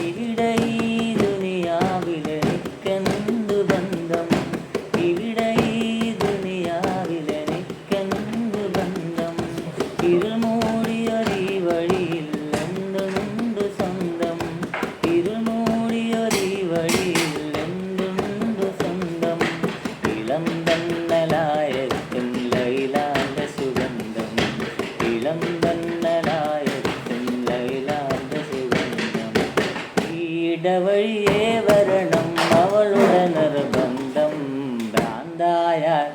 ഇവിടെ ഈ ദുനിയാവിലെനിക്കെന്തു ബന്ധം ഇവിടെ ഈ ദുനിയാവിലെനിക്കെന്തു ബന്ധം ഇരുമൂടിയൊരീ விட வழியே வரணும். அவளுடன் பந்தம் பிராந்தாயார்.